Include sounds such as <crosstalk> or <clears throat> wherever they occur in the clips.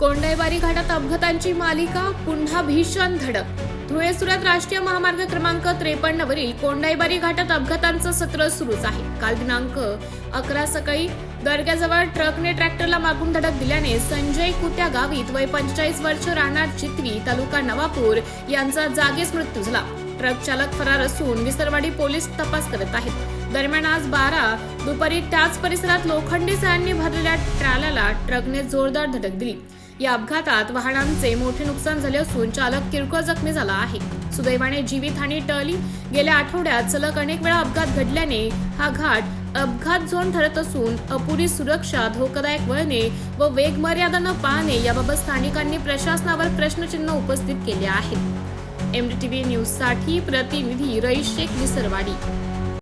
कोंडाईबारी घाटात अपघातांची मालिका पुन्हा भीषण धडक. धुळे सुरत राष्ट्रीय महामार्ग क्रमांक त्रेपन्न वरील कोंडाईबारी घाटात अपघातांचं सत्र सुरूच आहे. काल दिनांक अकरा सकाळी दर्ग्याजवळ ट्रकने ट्रॅक्टरला मागून धडक दिल्याने संजय कुत्या गावीत वय पंचेचाळीस वर्ष राहणार चितवी तालुका नवापूर यांचा जागीच मृत्यू झाला. ट्रक चालक फरार असून विसरवाडी पोलीस तपास करत आहेत. दरम्यान आज बारा दुपारी त्याच परिसरात लोखंडी सळ्यांनी भरलेल्या ट्रॅलाला ट्रकने जोरदार धडक दिली. या अपघातात वाहनांचे मोठे नुकसान झाले असून चालक किरकोळ जखमी झाला आहे. सुदैवाने जीवितहानी टळली गेल्या आठवड्यात सलग अनेक वेळा अपघात घडल्याने हा घाट अपघात झोन ठरत असून अपुरी सुरक्षा धोकादायक वळणे व वेग मर्यादा न पाहणे याबाबत स्थानिकांनी प्रशासनावर प्रश्नचिन्ह उपस्थित केले आहेत एमडीटीव्ही न्यूजसाठी प्रतिनिधी रईस शेख विसरवाडी.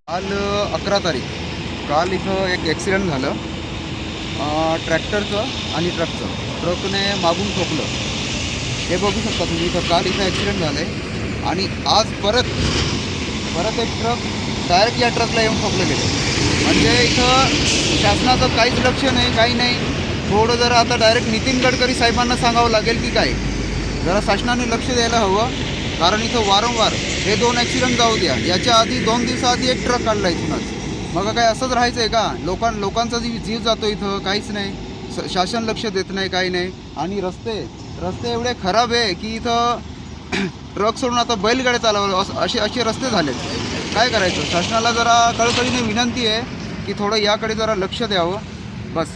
काल अकरा तारीख. काल इथं एक ॲक्सिडेंट झालं. ट्रॅक्टरचं आणि ट्रकचं ट्रकने मागून ठोकलं. हे बघू शकता तुम्ही इथं काल इथं ॲक्सिडेंट झालं आहे आणि आज परत परत एक ट्रक डायरेक्ट या ट्रकला येऊन ठोकलं गेलं म्हणजे इथं शासनाचं काहीच लक्ष नाही काही नाही. थोडं जरा आता डायरेक्ट नितीन गडकरी साहेबांना सांगावं लागेल की काय? जरा शासनाने लक्ष द्यायला हवं. कारण इथं वारंवार हे दोन ॲक्सिडेंट जाऊ द्या. याच्या आधी दोन दिवसाआधी एक ट्रक काढला इथूनच. मग काय असंच राहायचं आहे का? लोकां लोकांचा जी जीव जातो इथं काहीच नाही. स- शासन लक्ष देत नाही काही नाही. आणि रस्ते रस्ते एवढे खराब आहे की इथं <clears throat> ट्रक सोडून आता बैलगाड्या चालवलं असं असे असे रस्ते झाले काय करायचं? शासनाला जरा कळकळीने विनंती आहे की थोडं याकडे जरा लक्ष द्यावं. बस.